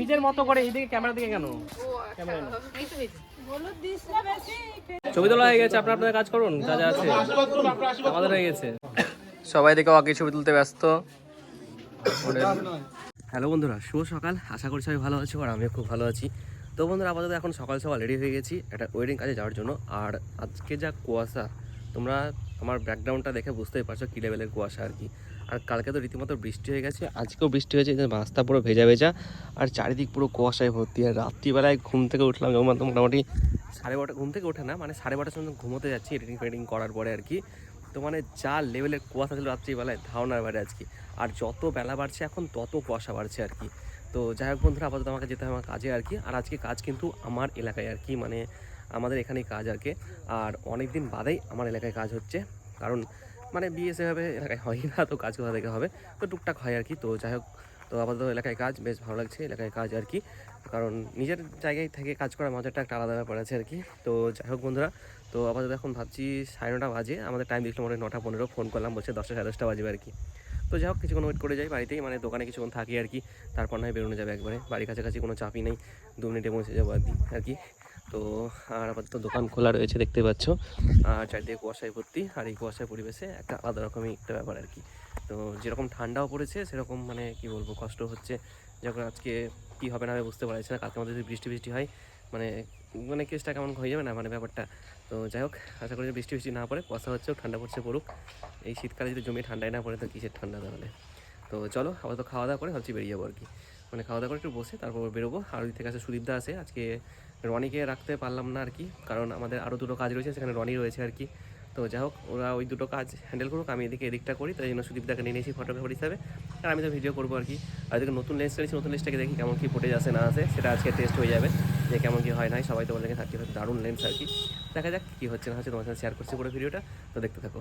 নিজের মতো করে এইদিকে ক্যামেরা দিকে কেন? ক্যামেরা ছবি তোলা হয়ে গেছে আপনার আপনাদের কাজ করুন যা যা আছে। আমাদের হয়ে গেছে। সবাই দেখে আগে ছবি তুলতে ব্যস্ত। হ্যালো বন্ধুরা শুভ সকাল। আশা করি সবাই ভালো আছো আর আমিও খুব ভালো আছি। তো বন্ধুরা আপাতত এখন সকাল সকাল রেডি হয়ে গেছি একটা ওয়েডিং কাজে যাওয়ার জন্য। আর আজকে যা কুয়াশা তোমরা আমার ব্যাকগ্রাউন্ডটা দেখে বুঝতেই পারছ কী লেভেলের কুয়াশা আর কি। আর কালকে তো রীতিমতো বৃষ্টি হয়ে গেছে, আজকেও বৃষ্টি হয়েছে রাস্তা পুরো ভেজা ভেজা, আর চারিদিক পুরো কুয়াশায় ভর্তি, আর রাত্রিবেলায় ঘুম থেকে উঠলাম যেমন মোটামুটি সাড়ে বারোটা, ঘুম থেকে ওঠে না মানে সাড়ে বারোটার সময় ঘুমোতে যাচ্ছি এডিটিং ফেডিং করার পরে আর কি। তো মানে যা লেভেলের কুয়াশা ছিল রাত্রিবেলায়, ধারণার বাইরে আজকে। আর যত বেলা বাড়ছে এখন, তত কুয়াশা বাড়ছে আর কি। তো যাই হোক বন্ধুরা, আপাতত আমাকে যেতে হবে আমার কাজে আর কি। আর আজকে কাজ কিন্তু আমার এলাকায় আর কি মানে আমাদের এখানেই কাজ আর কি। আর অনেক দিন বাদেই আমার এলাকায় কাজ হচ্ছে। কারণ মানে বিয়ে সেভাবে এলাকায় হয় না, তো কাজ কোথা থেকে হবে? তো টুকটাক হয় আর কি, তো যাই হোক, তো আপাতত এলাকায় কাজ বেশ ভালো লাগছে, এলাকায় কাজ আর কি। কারণ নিজের জায়গায় থেকে কাজ করার মজাটা একটা আলাদা ব্যাপার আছে আর কি। তো যাই হোক বন্ধুরা, তো আপাতত এখন ভাবছি সাড়ে নটা বাজে, আমাদের টাইম দেখলাম মনে নটা পনেরো ফোন করলাম, বলছে দশটা সাড়ে দশটা বাজবে আর কি। তো যাই হোক, কিছুক্ষণ ওয়েট করে যাই বাড়িতেই মানে দোকানে কিছুক্ষণ থাকি আর কি। তারপর নয় বেরোনো যাবে একবারে। বাড়ির কাছাকাছি কোনো চাপই নেই। দু মিনিটে পৌঁছে যাব আর কি আর কি। তো আর আপাতত দোকান খোলা রয়েছে দেখতে পাচ্ছ। আর চারদিকে কুয়াশায় ভর্তি। আর এই কুয়াশায় পরিবেশে একটা আলাদা রকমই একটা ব্যাপার আর কি। তো যেরকম ঠান্ডাও পড়েছে, সেরকম মানে কি বলব, কষ্ট হচ্ছে। যখন আজকে কী হবে না হবে বুঝতে পারছি না। কালকে আমাদের যদি বৃষ্টি বৃষ্টি হয় মানে মানে কেসটা কেমন হয়ে যাবে না মানে ব্যাপারটা? তো যাই হোক, আশা করি বৃষ্টি বৃষ্টি না পড়ে, কুয়াশা হচ্ছে ঠান্ডা পড়ছে পড়ুক। এই শীতকালে যদি জমি ঠান্ডায় না পড়ে, তো কিসের ঠান্ডা তাহলে? তো চলো আবার তো খাওয়া দাওয়া করে ভাবছি বেরিয়ে যাব আর কি। মানে খাওয়া দাওয়া করে একটু বসে, তারপর বেরোবো। আর ওই থেকে আছে সুদীপদা আছে। আজকে রনিকে রাখতে পারলাম না আর কি, কারণ আমাদের আরও দুটো কাজ রয়েছে, সেখানে রনি রয়েছে আর কি। তো যাই হোক, ওরা ওই দুটো কাজ হ্যান্ডেল করুক, আমি এদিকে এদিকটা করি, তাই জন্য সুদীপদাকে নিয়ে নিয়েছি ফটোগ্রাফার হিসাবে। আর আমি তো ভিডিও করব আর কি। আর এদিকে নতুন লেন্স কিনেছি নতুন লেন্সটাকে দেখি কেমন কী ফুটেজ আসে না আসে, সেটা আজকে টেস্ট হয়ে যাবে। যে কেমন কী হয় না হয়। সবাই তো বলে থাকতে দারুণ লেন্স আর কি দেখা যাক কী হচ্ছে না হচ্ছে তোমার সাথে শেয়ার করছি পুরো ভিডিওটা তো দেখতে থাকো।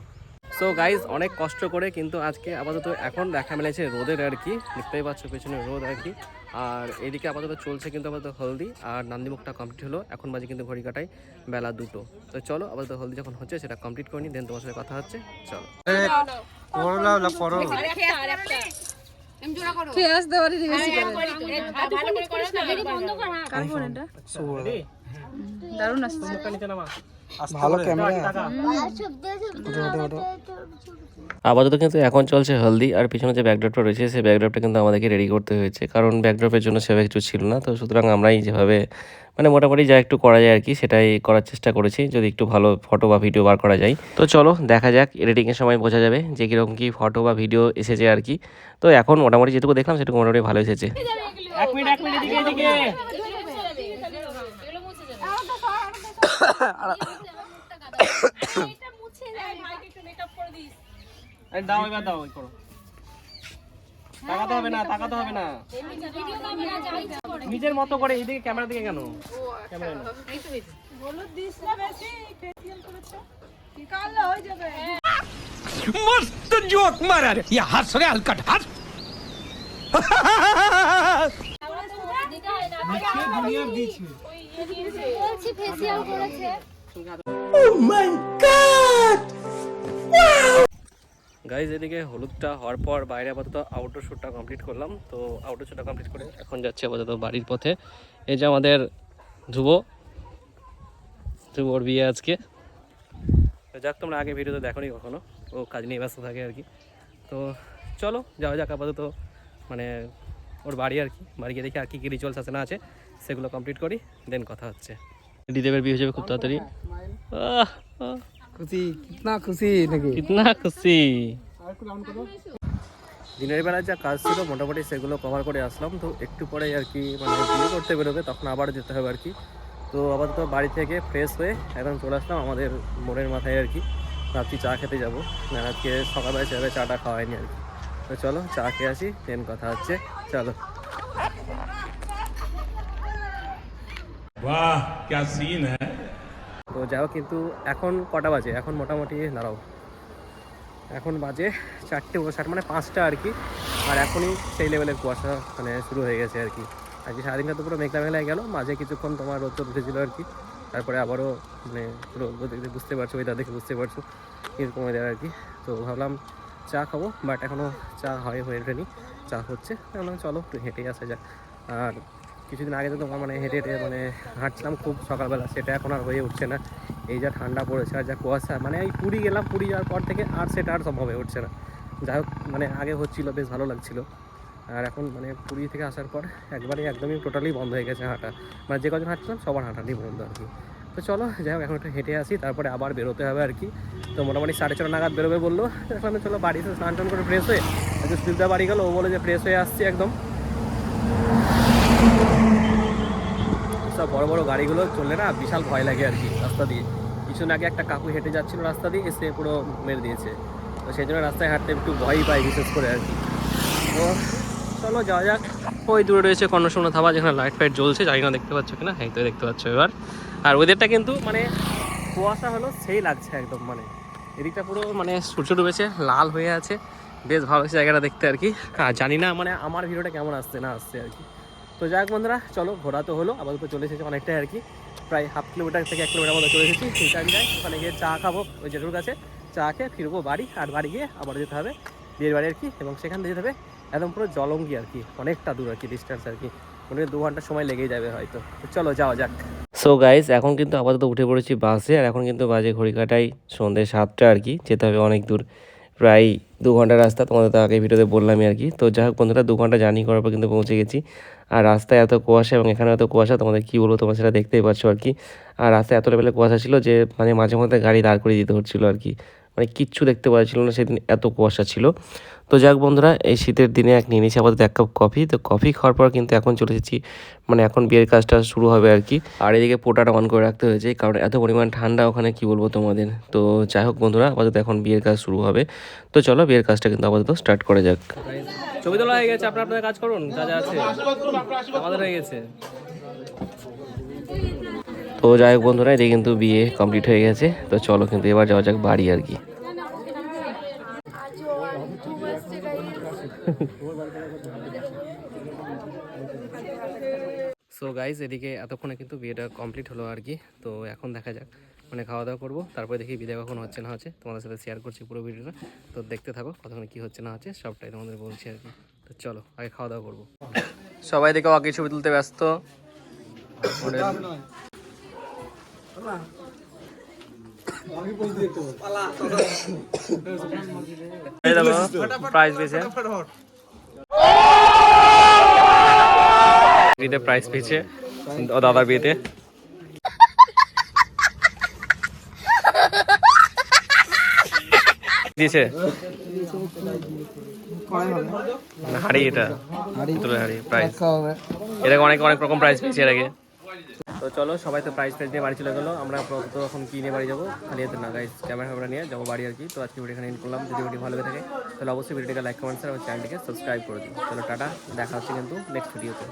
সো গাইজ অনেক কষ্ট করে কিন্তু আজকে আপাতত এখন দেখা মিলেছে রোদের আর কি দেখতেই পাচ্ছ পেছনে রোদ আর কি। আর এদিকে আপাতত চলছে কিন্তু আপাতত হলদি আর নান্দিমুখটা কমপ্লিট হলো এখন বাজে কিন্তু ঘড়ি কাটায় বেলা দুটো। তো চলো আপাতত হলদি যখন হচ্ছে সেটা কমপ্লিট করে নিই দেন তোমার সাথে কথা হচ্ছে চলো। তুই আসতে পারিনি বেশি করে দারুণ আসছে ভালো ক্যামেরা আপাতত কিন্তু এখন চলছে হলদি আর পিছনে যে ব্যাকড্রপটা রয়েছে সেই ব্যাকড্রপটা কিন্তু আমাদেরকে রেডি করতে হয়েছে। কারণ ব্যাকড্রপের জন্য সেভাবে কিছু ছিল না তো সুতরাং আমরাই যেভাবে মানে মোটামুটি যা একটু করা যায় আর কি সেটাই করার চেষ্টা করেছি যদি একটু ভালো ফটো বা ভিডিও বার করা যায়। তো চলো দেখা যাক এডিটিংয়ের সময় বোঝা যাবে যে কীরকম কী ফটো বা ভিডিও এসেছে আর কি। তো এখন মোটামুটি যেটুকু দেখলাম সেটুকু মোটামুটি ভালো এসেছে। এক মিনিট এক মিনিট এদিকে এদিকে আরে দাও এবার দাও ওই করো তাকাতে হবে না তাকাতে হবে না নিজের মতো করে এইদিকে ক্যামেরা দিকে কেন ক্যামেরা না मस्त जोक मारा रे या हंस रे हलकट हंस বলছি ফেসিয়াল করেছে। গাইজ এদিকে হলুদটা হওয়ার পর বাইরে আপাতত আউটডোর শ্যুটটা কমপ্লিট করলাম। তো আউটডোর শ্যুটটা কমপ্লিট করে এখন যাচ্ছি আপাতত বাড়ির পথে। এই যে আমাদের ধ্রুব। ধ্রুবর বিয়ে আজকে। তো যাক তোমরা আগে ভিডিওতে দেখোনি কখনো। ও কাজ নিয়ে ব্যস্ত থাকে আর কি। তো চলো যাওয়া যাক আপাতত। মানে ওর বাড়ি আর কি। বাড়ি গিয়ে দেখি আর কী কী রিচুয়ালস আছে না আছে। সেগুলো কমপ্লিট করি দেন কথা হচ্ছে। দিদেবের বিয়ে হয়ে খুব তাড়াতাড়ি। খুশি? কিতনা খুশি নাকি? কিতনা খুশি। দিনের বেলা যা কাজ ছিল মোটামুটি সেগুলো কভার করে আসলাম তো একটু পরে আর কি মানে বিয়ে করতে বেরোবে তখন আবার যেতে হবে আর কি। তো আপাতত বাড়ি থেকে ফ্রেশ হয়ে একদম চলে আসলাম আমাদের মোড়ের মাথায় আর কি। ভাবছি চা খেতে যাব না আজকে সকালবেলা সেভাবে চাটা খাওয়াইনি আর কি। তো চলো চা খেয়ে আসি দেন কথা হচ্ছে। চলো। বাহ, ক্যা সিন হ্যাঁ তো যাও কিন্তু এখন কটা বাজে? এখন মোটামুটি, দাঁড়াও। এখন বাজে চারটে ষাট মানে পাঁচটা আর কি। আর এখনই সেই লেভেলের কুয়াশা মানে শুরু হয়ে গেছে আর কি। আজকে সারাদিনটা তো পুরো মেঘলা মেঘলায় গেলো, মাঝে কিছুক্ষণ তোমার রোদ উঠেছিল আর কি। তারপরে আবারও মানে পুরো বুঝতে পারছ ওইটা দেখে বুঝতে পারছ এরকম ওয়েদার আর কি। তো ভাবলাম চা খাব বাট এখনও চা হয়, হয়ে ওঠেনি। চা হচ্ছে চলো, একটু হেঁটেই আসা যাক। আর কিছুদিন আগে তো মানে হেঁটে হেঁটে মানে হাঁটছিলাম খুব সকালবেলা, সেটা এখন আর হয়ে উঠছে না। এই যা ঠান্ডা পড়েছে আর যা কুয়াশা মানে এই পুরী গেলাম, পুরী যাওয়ার পর থেকে আর সেটা আর সম্ভব হয়ে উঠছে না। যাই হোক মানে আগে হচ্ছিল, বেশ ভালো লাগছিল। আর এখন মানে পুরী থেকে আসার পর একবারে একদমই টোটালি বন্ধ হয়ে গেছে হাঁটা। মানে যে কজন হাঁটছিলাম, সবার হাঁটাটাই বন্ধ আর কি। তো চলো, যাই হোক, এখন একটু হেঁটে আসি, তারপরে আবার বেরোতে হবে আর কি। তো মোটামুটি সাড়ে ছটা নাগাদ বেরোবে বলল। দেখলাম চলো বাড়িতে স্নান টান করে ফ্রেশ হয়ে সুবিধা বাড়ি গেলো, ও বলে যে ফ্রেশ হয়ে আসছি একদম। সব বড় বড় গাড়িগুলো চললে না বিশাল ভয় লাগে আর কি রাস্তা দিয়ে। কিছু আগে একটা কাকু হেঁটে যাচ্ছিল রাস্তা দিয়ে, এসে পুরো মেরে দিয়েছে। তো সেই জন্য রাস্তায় হাঁটতে একটু ভয়ই পাই বিশেষ করে আর কি। তো চলো যাওয়া যাক। ওই দূরে রয়েছে কর্ণসূন্য ধাবা যেখানে লাইট ফাইট জ্বলছে। জানি না, দেখতে পাচ্ছ কিনা? হ্যাঁ তো দেখতে পাচ্ছ এবার। আর ওদেরটা কিন্তু মানে কুয়াশা হলো, সেই লাগছে একদম মানে। এদিকটা পুরো মানে সূর্য ডুবেছে, লাল হয়ে আছে। বেশ ভালো জায়গাটা দেখতে আর কি। জানি না মানে আমার ভিডিওটা কেমন আসছে, না আসছে আর কি। তো যাই হোক বন্ধুরা, চলো, ঘোরা তো হলো, আপাতত চলে এসেছে অনেকটাই আর কি। প্রায় হাফ কিলোমিটার থেকে এক কিলোমিটার মতো চলে এসেছি, সেই টাইম যাই, ওখানে গিয়ে চা খাব, ওই জেঠুর কাছে। চা খেয়ে ফিরবো বাড়ি, আর বাড়ি গিয়ে আবার যেতে হবে বিয়ের বাড়ি আর কি, এবং সেখান থেকে যেতে হবে একদম পুরো জলঙ্গি আর কি, অনেকটা দূর আর কি ডিস্টেন্স আর কি। মনে দু ঘণ্টা সময় লেগেই যাবে হয়তো। চলো, যাওয়া যাক। সো গাইস এখন কিন্তু আপাতত উঠে পড়েছি বাসে, আর এখন কিন্তু বাজে ঘড়ি কাটাই সন্ধ্যে সাতটা আর কি, যেতে হবে অনেক দূর। প্রায় দু ঘণ্টা রাস্তা, তোমাদের তো আগে ভিডিওতে বললামই আর কি। তো যাই হোক বন্ধুরা, দু ঘণ্টা জার্নি করার পর কিন্তু পৌঁছে গেছি। আর রাস্তায় এত কুয়াশা এবং এখানে এত কুয়াশা, তোমাদের কী বলব, তোমার সেটা দেখতেই পাচ্ছ আর কি। আর রাস্তায় এত লেভেলে কুয়াশা ছিল যে মানে মাঝে মধ্যে গাড়ি দাঁড় করিয়ে দিতে হচ্ছিল আর কি। মানে কিচ্ছু দেখতে পাওয়া ছিল না সেদিন এত কুয়াশা ছিল। তো যাক বন্ধুরা এই শীতের দিনে এক নিয়ে নিয়েছি আপাতত এক কাপ কফি। তো কফি খাওয়ার পর কিন্তু এখন চলে এসেছি মানে এখন বিয়ের কাজটা শুরু হবে আর কি। আর এদিকে পোটাটা অন করে রাখতে হয়েছে কারণ এত পরিমাণ ঠান্ডা ওখানে কি বলব তোমাদের? তো যাই হোক বন্ধুরা আপাতত এখন বিয়ের কাজ শুরু হবে। তো চলো বিয়ের কাজটা কিন্তু আপাতত স্টার্ট করে যাক। ছবি তোলা হয়ে গেছে আপনারা আপনাদের কাজ করুন যা যা আছে। আমাদের হয়ে গেছে। তো যাই হোক বন্ধুরা এদিকে কিন্তু বিয়ে কমপ্লিট হয়ে গেছে। তো চলো কিন্তু এবার যাওয়া যাক বাড়ি আর কি। সো গাইজ এদিকে এতক্ষণে কিন্তু বিয়েটা কমপ্লিট হলো আর কি। তো এখন দেখা যাক মানে খাওয়া দাওয়া করব তারপরে দেখি বিদায় কখন হচ্ছে না হচ্ছে। তোমাদের সাথে শেয়ার করছি পুরো ভিডিওটা। তো দেখতে থাকো কতক্ষণে কী হচ্ছে না হচ্ছে সবটাই তোমাদের বলছি আর কি। তো চলো আগে খাওয়া দাওয়া করব। সবাই দেখে আগে ছবি তুলতে ব্যস্ত। পেয়েছে বিয়েতে পেয়েছে দাদার বিয়েতে। দিয়েছে? হাড়ি এটা। হাড়ি। প্রাইজ এরকম অনেক অনেক রকম প্রাইজ পেয়েছে এর আগে। তো চলো, সবাই তো প্রাইস প্রাইজ নিয়ে বাড়ি চলে গেলো। আমরা আপাতত এখন কিনে বাড়ি যাব? খালি হাতে না গাইজ ক্যামেরা ফ্যামেরা নিয়ে যাব বাড়ি আর কি। তো আজকে ভিডিও এখানে ইন করলাম। যদি ভিডিও ভালো থাকে, তাহলে অবশ্যই ভিডিওটিকে লাইক কমেন্ট আর চ্যানেলটিকে সাবস্ক্রাইব করে দিন চলো, টাটা, দেখা হচ্ছে কিন্তু নেক্সট ভিডিওতে